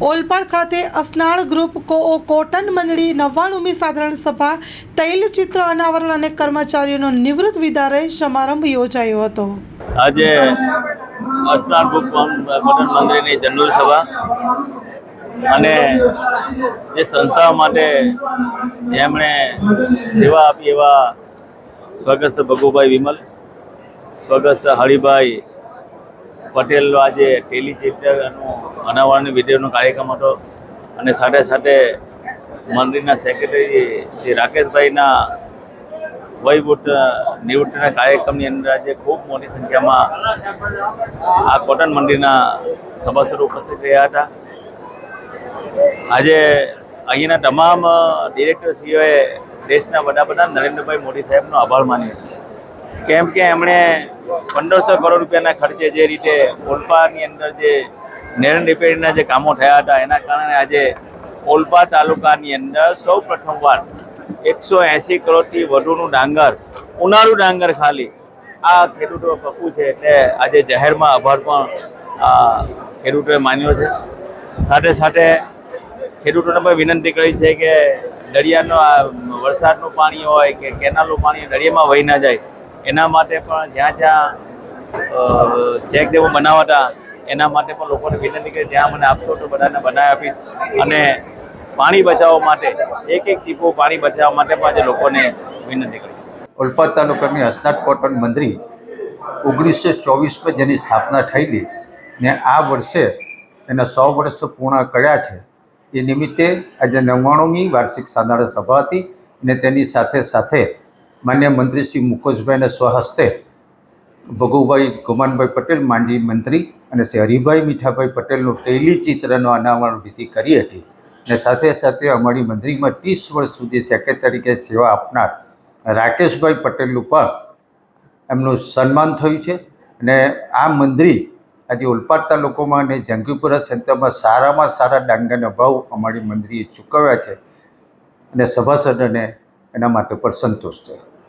ઓલપાડ ખાતે અસનાળ ગ્રુપ કો કોટન મંડળી નવ્વાણુંમી સાધારણ સભા તૈલચિત્ર અનાવરણ અને કર્મચારીઓનો નિવૃત્ત વિદારે સમારંભ યોજાયો હતો. આજે અસનાળ ગ્રુપ કોટન મંડળીની જનરલ સભા અને જે સંસ્થા માટે જેમણે સેવા આપી એવા સ્વર્ગસ્થ ભગુભાઈ વિમલ, સ્વર્ગસ્થ હરિભાઈ પટેલનો આજે ટેલી ચેપ્ટરનો અનાવરણ વિડીયોનો કાર્યક્રમ હતો. અને સાથે સાથે મંદિરના સેક્રેટરી શ્રી રાકેશભાઈના વયવૃત્ત નિવૃત્તિના કાર્યક્રમની અંદર આજે ખૂબ મોટી સંખ્યામાં આ કોટન મંદિરના સભાસદો ઉપસ્થિત રહ્યા હતા. આજે અહીંના તમામ ડિરેક્ટરશ્રીઓએ દેશના વડાપ્રધાન નરેન્દ્રભાઈ મોદી સાહેબનો આભાર માન્યો છે. કેમ કે એમણે પંદરસો કરોડ રૂપિયાના ખર્ચે જે રીતે ઓલપાની અંદર જે નેરણ રિપેરિંગના જે કામો થયા હતા, એના કારણે આજે ઓલપા તાલુકાની અંદર સૌ પ્રથમવાર એકસો એંસી કરોડથી વધુનું ડાંગર, ઉનાળુ ડાંગર ખાલી આ ખેડૂતો પકવું છે એટલે આજે જાહેરમાં આભાર પણ ખેડૂતોએ માન્યો છે. સાથે સાથે ખેડૂતોને પણ વિનંતી કરી છે કે દરિયાનો વરસાદનું પાણી હોય કે કેનાલનું પાણી દરિયામાં વહી ના જાય એના માટે પણ જ્યાં જ્યાં ચેક ડેમો બનાવતા, એના માટે પણ લોકોને વિનંતી કરી જ્યાં મને આપશો તો બધાને બનાવી આપીશ. અને પાણી બચાવવા માટે, એક એક ટીપો પાણી બચાવવા માટે પણ આજે લોકોને વિનંતી કરીશ ઓલપાડ તાલુકાની હસનાટ કોટન મંદિર ઓગણીસો ચોવીસમાં જેની સ્થાપના થયેલી ને આ વર્ષે એના સો વર્ષ પૂર્ણ કર્યા છે. એ નિમિત્તે આજે નવ્વાણુંમી વાર્ષિક સાધારણ સભા હતી અને તેની સાથે સાથે માન્ય મંત્રી શ્રી મુકેશભાઈના સ્વહસ્તે ભગુભાઈ ગુમાનભાઈ પટેલ માનજી મંત્રી અને શ્રી હરિભાઈ મીઠાભાઈ પટેલનું ટેલી ચિત્રનું અનાવરણ વિધિ કરી હતી અને સાથે સાથે અમારી મંત્રીમાં ત્રીસ વર્ષ સુધી સેક્રેટરી તરીકે સેવા આપનાર રાકેશભાઈ પટેલનું પણ એમનું સન્માન થયું છે અને આ મંદિર આજે ઓલપાડ તાલુકામાં અને જંગીપુરા સેન્ટરમાં સારામાં સારા ડાંગરના ભાવ અમારી મંદિરે ચૂકવ્યા છે. અને સભાસદોને એના માટે પણ સંતોષ છે.